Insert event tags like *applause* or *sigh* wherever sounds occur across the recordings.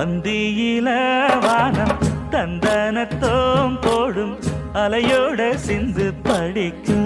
அந்தியில வானம் தந்தனத்தோம் போடும் அலையோட சிந்து படிக்கும்.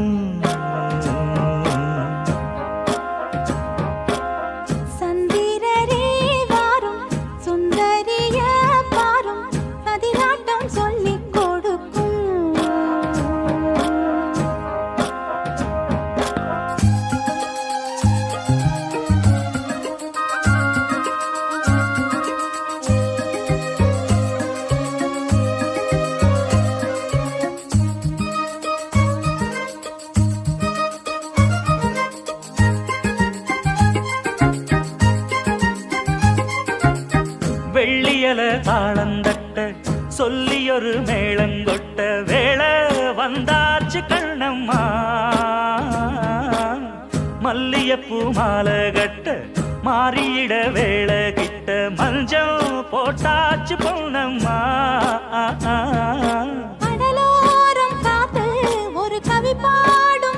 முயல தாளந்தட்ட சொல்லியொரு மேளங்கொட்ட வேளை வந்தாச்சு கண்ணம்மா. மல்லியப்பூ மாலை கட்ட மாறியிட வேலை கிட்ட மஞ்சள் போட்டாச்சு பொண்ணம்மா ஒரு கவி பாடும்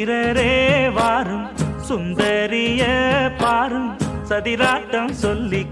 வீரரே வாரும் சுந்தரிய பாரும் சதிராட்டம் சொல்லி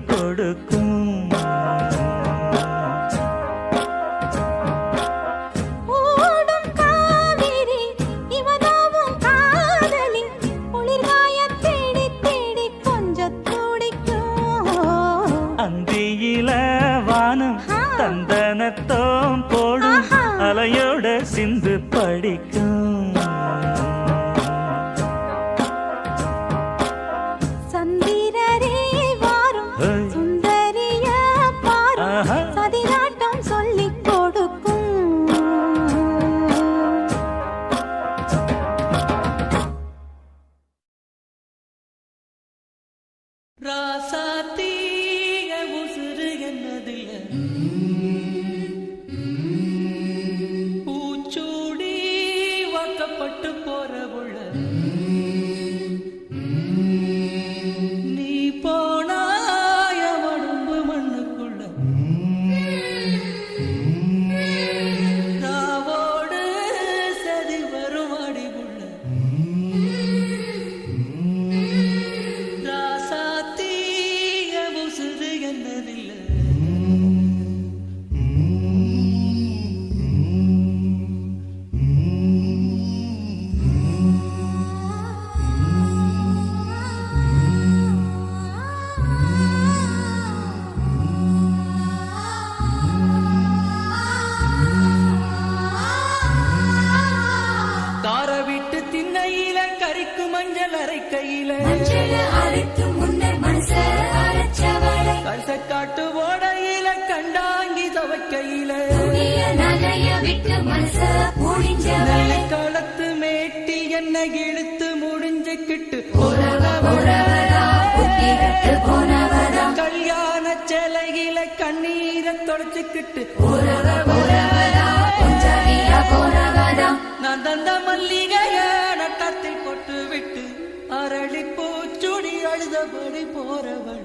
கண்ணீரை தொடச்சுக்கிட்டு. நான் தந்த மல்லிகைய நட்டத்தை போட்டு விட்டு அரளி பூச்சுடி அழுதபடி போறவள்.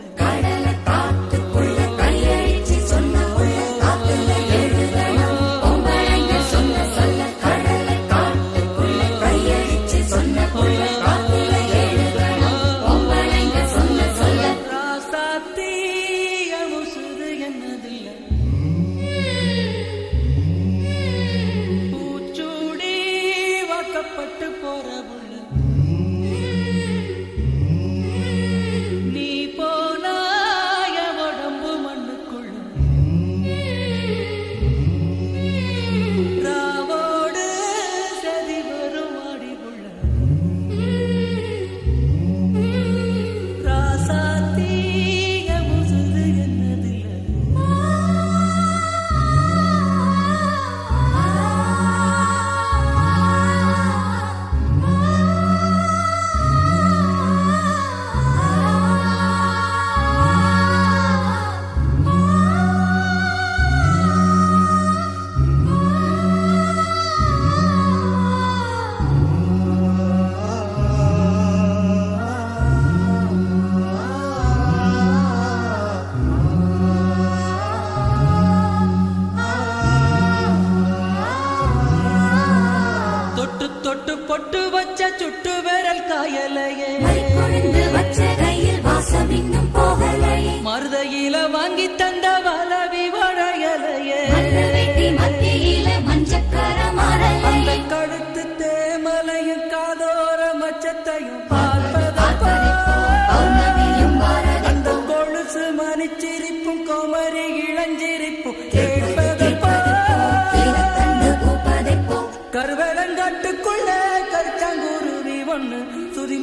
கொட்டு வச்ச சுட்டு விரல் காயலையே.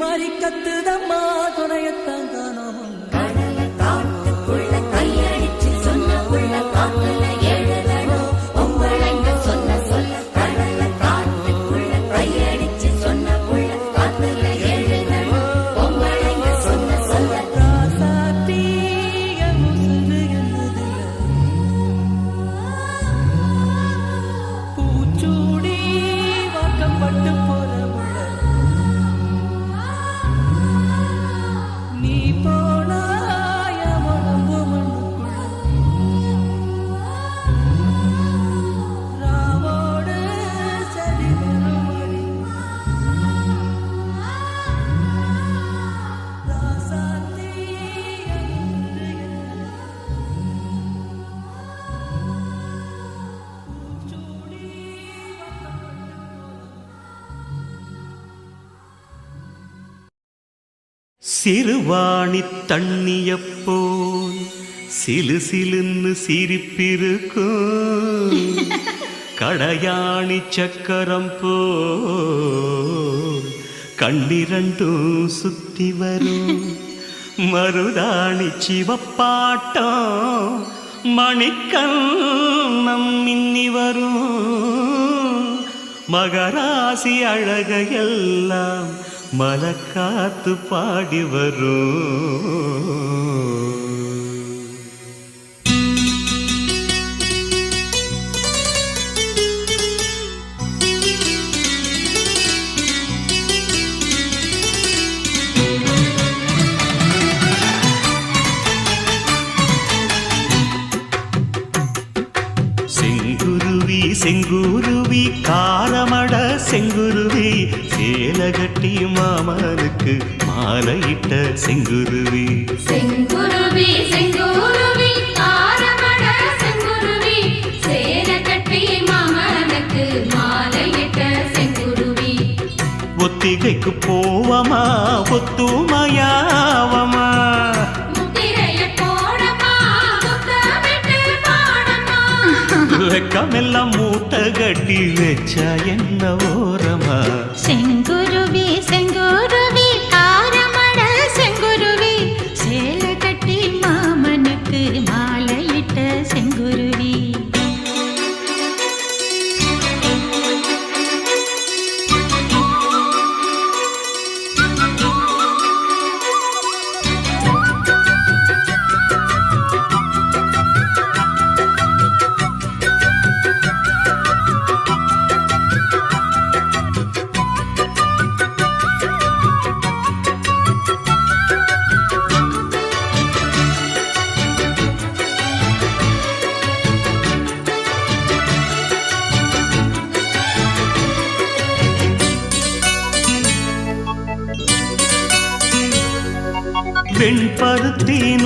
மாறி கத்துதம்மா துணையத்தான் காணும். சிறுவாணி தண்ணியப்போல் சிலு சிலுன்னு சிரிப்பிருக்கும். *laughs* கடையாணி சக்கரம் போல் கண்ணிரண்டும் சுத்தி வரும். *laughs* மருதாணி சிவப்பாட்டம் மணிக்கண்ணம் மின்னி வரும். மகராசி அழகையெல்லாம் மலக்காத்து பாடி வரும் செங்குருவி செங்குருவி காலமட செங்குருவி திலகட்டி மாமனுக்கு மாலையிட்ட செங்குருவி. செங்குருவி செங்குருவி ஒத்திகைக்கு போவமா ஒத்துமையாவமா? வெக்கமெல்லாம் மூட்டை கட்டி வச்சா என்ன ஓரமா?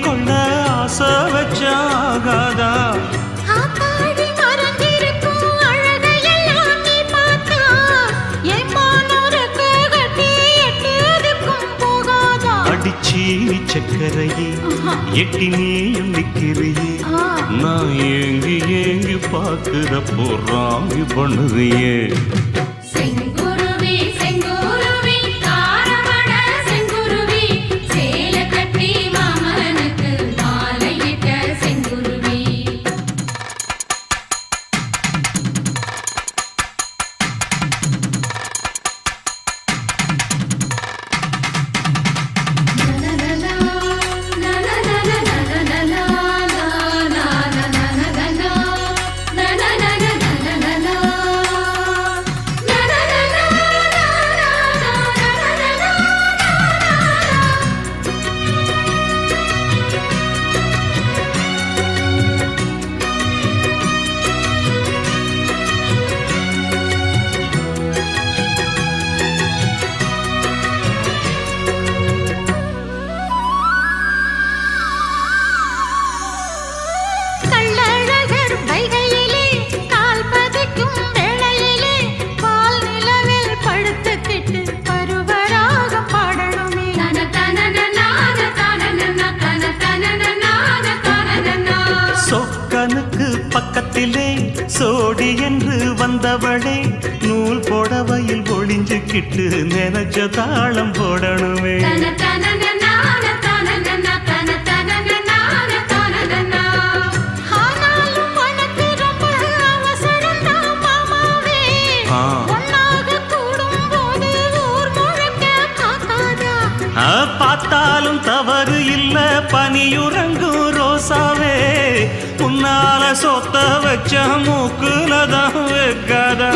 கொள்ள ஆசை வச்சாகாதா? அடிச்சி சக்கரையே எட்டி நீயும் நிக்கிறியே ஆ. நான் ஏங்கி ஏங்கி பாக்குறப்போ ராங்கி பண்ணுறியே. சொத்த வச்ச மூக்குல தான் வைக்காதா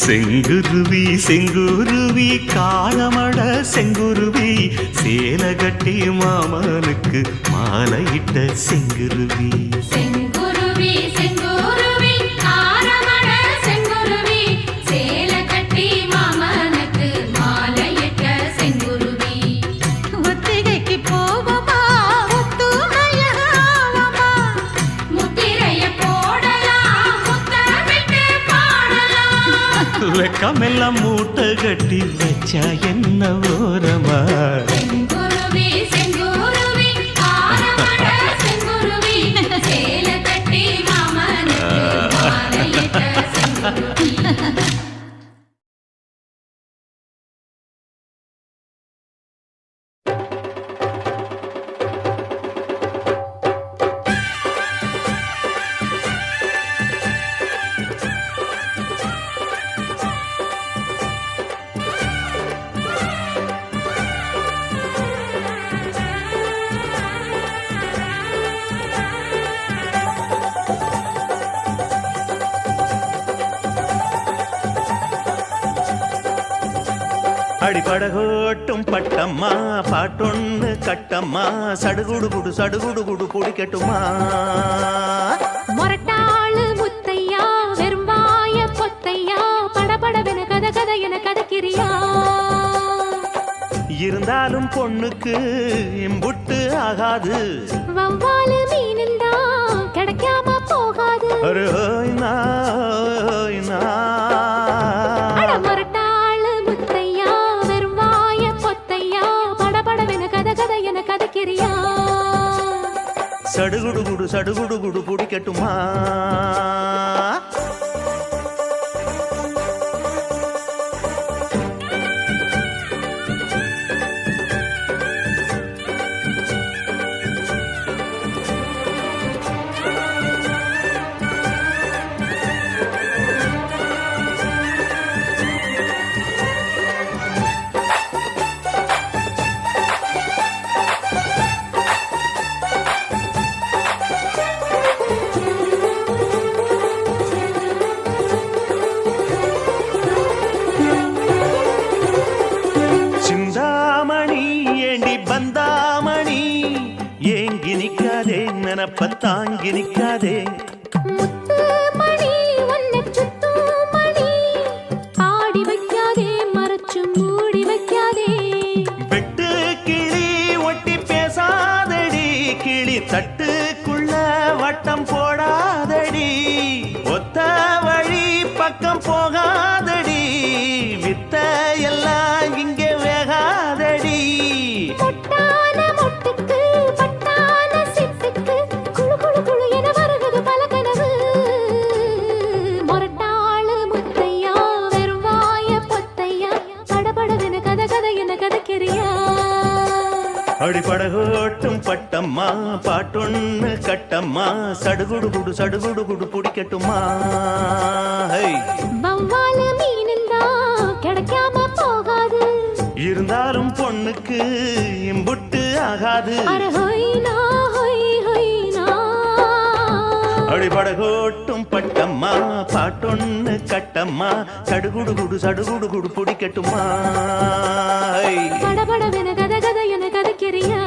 செங்குருவி செங்குருவி காலமட செங்குருவி சேல கட்டி மாமனுக்கு மாலையிட்ட செங்குருவி. செங்குருவி. பாடலாம் மூட்டை கட்டி வச்சா என்ன ஓரமா? அடிபடகோட்டும் பட்டம்மா பாட்டொன்னு கட்டம்மா சடுகுடு குடு சடுகுடு குடு குடிக்கட்டுமா மொரட்டாளு முத்தையா வெறும்பாய பொத்தையா படபடவென கத கத என கதக்கிறியா? இருந்தாலும் பொண்ணுக்கு இம்புட்டு ஆகாது. வவ்வாலு மீனுந்தா கிடைக்காம போகாது. ஒரு ஹோய் சடுகுடு குடு சடுகுடு குடு நினப்ப தாங்கி அடிப்படகோட்டும் பட்டம்மா பாட்டொன்னு கட்டம்மா சடுகுடு குடு சடுகுடு குடு பிடிக்கட்டுமா ஹை. வவ்வாலு மீனுந்தா கிடைக்காம போகாது. இருந்தாலும் பொண்ணுக்கு இம்புட்டு ஆகாது. அடிபடகோட்டும் பட்டம்மா பாட்டொன்னு கட்டம்மா சடுகுடு குடு சடுகுடு குடு பிடிக்கட்டுமா. படபடவென கத கதக்கிறியா?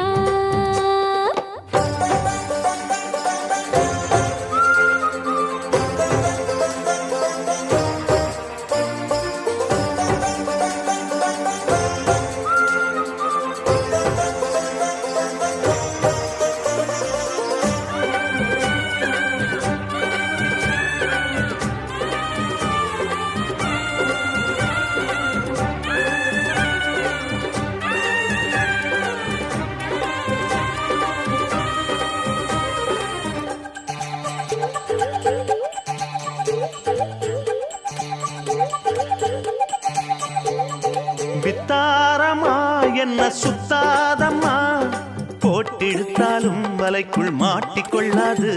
வலைக்குள் மாட்டிக்கொள்ளாது.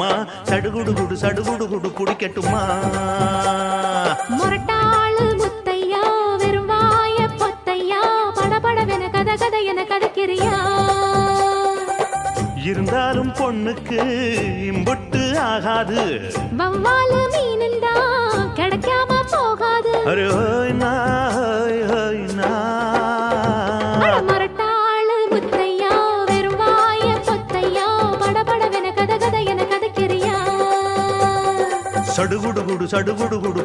கட்டம்மா சடுகுடு குடு சடுகுடு குடு குடிக்கட்டுமா? முரட்டாளு முத்தையா வெறும் வாய பொத்தையா படபடவென கத கதை என கதக்கிறியா? இருந்தாலும் பொண்ணுக்கு இம்புட்டு ஆகாது. வவ்வாலு மீனுந்தா கிடைக்காம போகாது. அரே ஹோய் சடுகுடு குடு சடுகுடு குடு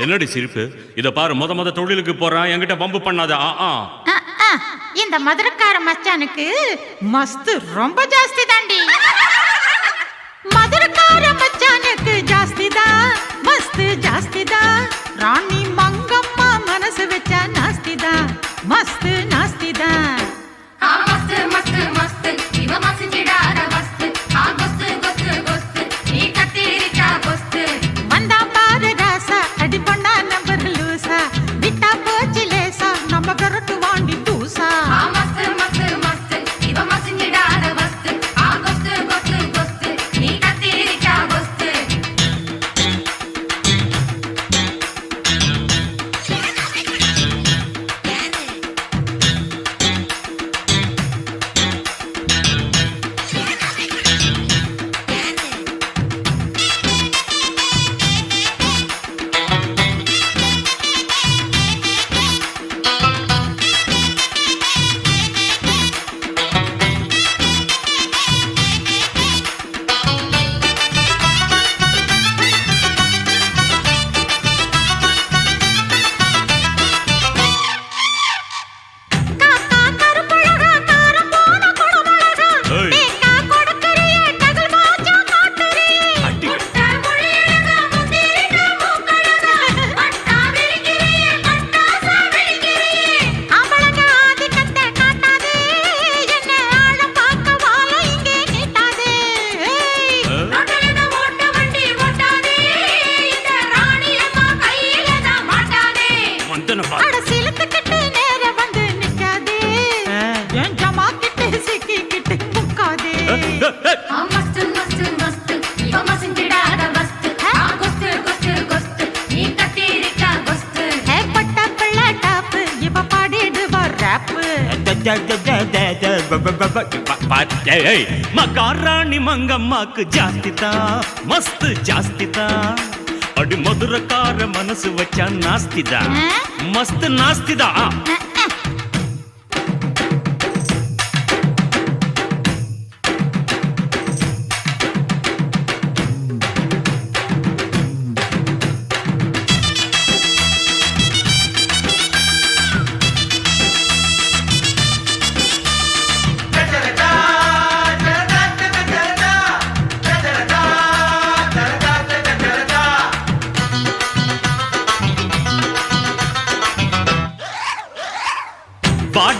என்னடி சிரிப்பு? இத பாரு முத முத தொழிலுக்கு போறான் என்கிட்ட பம்பு பண்ணாத ஆ, ஆ, இந்த மதுரக்கார மச்சானுக்கு மஸ்து ரொம்ப ஜாஸ்தி ஜாஸ்தி தான் மஸ்து ஜாஸ்தி தான் ராணி மங்கம்மா மனசு வச்சா நாஸ்தி தான் మకారాణి మంగమ్మకు జాస్తితా మస్తు జాస్తితా అడి మధురకార మనసు వచ్చా నాస్తిదా మస్తు నాస్తిదా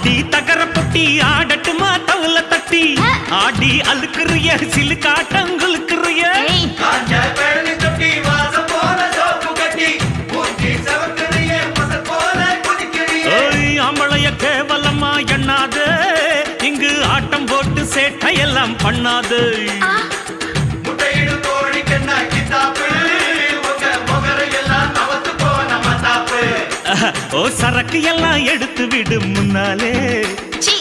பாடி தகர பொட்டி ஆடட்டுமா தவுல தட்டி. ஆடி அழுக்குறிய சிலுக்காட்டங்குலுக்குறிய ஓய் ஆம்பளைய கேவலமா எண்ணாது. இங்கு ஆட்டம் போட்டு சேட்டையெல்லாம் பண்ணாது. ஓ சரக்கு எல்லாம் எடுத்து விடு முன்னாலே.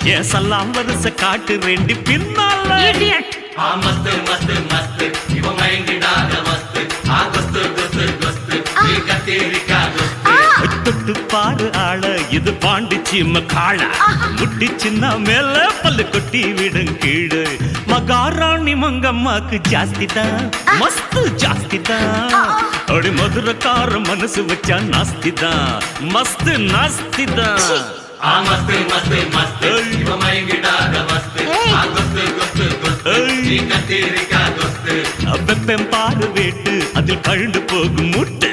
என் சல்லாம் வருஷ காட்டு ரெண்டு பின்னால. Idiot. தொட்டு பாரு ஆள இது பாண்டிச்சி காள முட்டி சின்ன மேல பல்லு கொட்டி விடும் கீழே. மகாராணி மங்கம்மாக்கு ஜாஸ்தி தான் மஸ்து ஜாஸ்தி தான். அடி மதுரக்கார மனசு வச்சா நாஸ்தி தான் மஸ்து நாஸ்தி தான். வெப்பம் பாரு வேட்டு அதில் பழுந்து போகும் முட்டு.